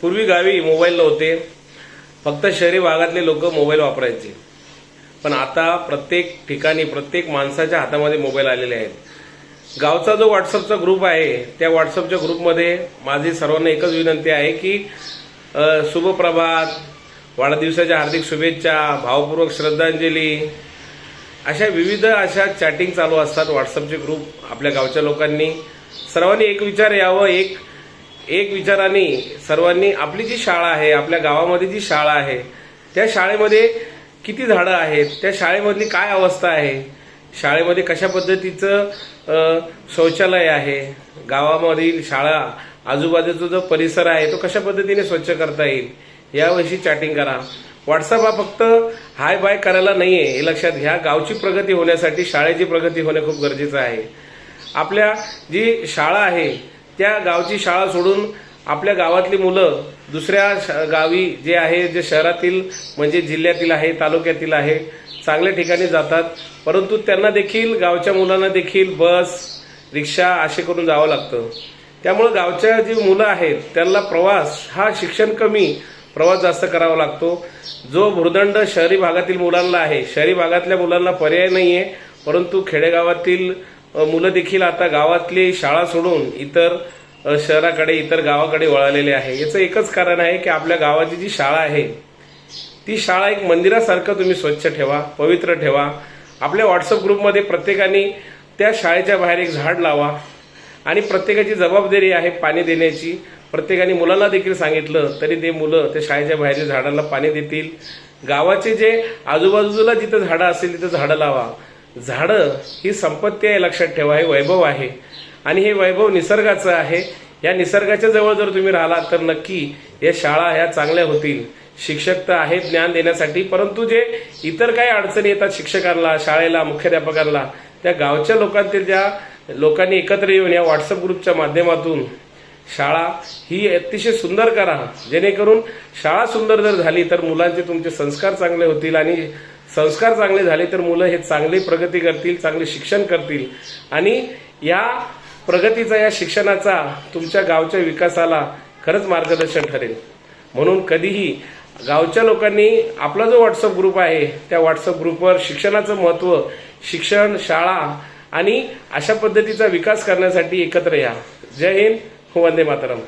पूर्वी गावी मोबाईल नव्हते फक्त शहरी भागातले लोक मोबाईल वापरायचे. पण आता प्रत्येक ठिकाणी प्रत्येक माणसाच्या हातामध्ये मोबाईल आलेले आहेत. गावचा जो व्हॉट्सअपचा ग्रुप आहे त्या व्हॉट्सअपच्या ग्रुपमध्ये माझी सर्वांना एकच विनंती आहे की शुभप्रभात वाढदिवसाच्या हार्दिक शुभेच्छा भावपूर्वक श्रद्धांजली अशा विविध अशा चॅटिंग चालू असतात व्हॉट्सअपचे ग्रुप आपल्या गावच्या लोकांनी. सर्वांनी एक विचार यावं एक एक विचाराने सर्वांनी आपली जी शाळा आहे आपल्या गावामध्ये जी शाळा आहे त्या शाळेमध्ये किती झाडं आहेत त्या शाळेमधली काय अवस्था आहे शाळेमध्ये कशा पद्धतीचं शौचालय आहे गावामधील शाळा आजूबाजूचा जो परिसर आहे तो कशा पद्धतीने स्वच्छ करता येईल याविषयी चॅटिंग करा. व्हॉट्सअप हा फक्त हाय बाय करायला नाही आहे हे लक्षात घ्या. गावची प्रगती होण्यासाठी शाळेची प्रगती होणे खूप गरजेचं आहे. आपल्या जी शाळा आहे त्या गावची शाळा सोडून आपल्या गावातली मुलं दुसऱ्या श- गावी जे आहे जे शहरातील म्हणजे जिल्ह्यातील आहे तालुक्यातील आहे चांगल्या ठिकाणी जातात. परंतु त्यांना देखील गावच्या मुलांना देखील बस रिक्षा असे करून जावं लागतं. त्यामुळं गावच्या जी मुलं आहेत त्यांना प्रवास हा शिक्षण कमी प्रवास जास्त करावा लागतो. जो भूर्दंड शहरी भागातील मुलांना आहे शहरी भागातल्या मुलांना पर्याय नाही आहे परंतु खेडेगावातील मुलं देखील आता गावातली शाळा सोडून इतर शहराकडे इतर गावाकडे वळालेले आहे. याचं एकच कारण आहे की आपल्या गावाची जी शाळा आहे ती शाळा एक मंदिरासारखं तुम्ही स्वच्छ ठेवा पवित्र ठेवा. आपल्या व्हॉट्सअप ग्रुपमध्ये प्रत्येकाने त्या शाळेच्या बाहेर एक झाड लावा आणि प्रत्येकाची जबाबदारी आहे पाणी देण्याची. प्रत्येकाने मुलांना देखील सांगितलं तरी ते मुलं त्या शाळेच्या बाहेरच्या झाडाला पाणी देतील. गावाचे जे आजूबाजूला जिथं झाडं असेल तिथं झाडं लावा. झाडं ही संपत्ती आहे लक्षात ठेवा हे वैभव आहे. आणि हे वैभव निसर्गाचं आहे. या निसर्गाच्या जवळ जर तुम्ही राहिलात तर नक्की या शाळा ह्या चांगल्या होतील. शिक्षक तर आहेत ज्ञान देण्यासाठी परंतु जे इतर काही अडचणी येतात शिक्षकांना शाळेला मुख्याध्यापकांना त्या गावच्या लोकांतील ज्या लोकांनी एकत्र येऊन या व्हॉट्सअप ग्रुपच्या माध्यमातून शाळा ही अतिशय सुंदर करा. जेणेकरून शाळा सुंदर जर झाली तर मुलांचे तुमचे संस्कार चांगले होतील आणि संस्कार चांगले झाले तर मुलं हे चांगली प्रगती करतील चांगले शिक्षण करतील. आणि या प्रगतीचा या शिक्षणाचा तुमच्या गावच्या विकासाला खरंच मार्गदर्शन ठरेल. म्हणून कधीही गावच्या लोकांनी आपला जो व्हॉट्सअप ग्रुप आहे त्या व्हॉट्सअप ग्रुपवर शिक्षणाचं महत्त्व शिक्षण शाळा आणि अशा पद्धतीचा विकास करण्यासाठी एकत्र या. जय हिंद वंदे मातरम.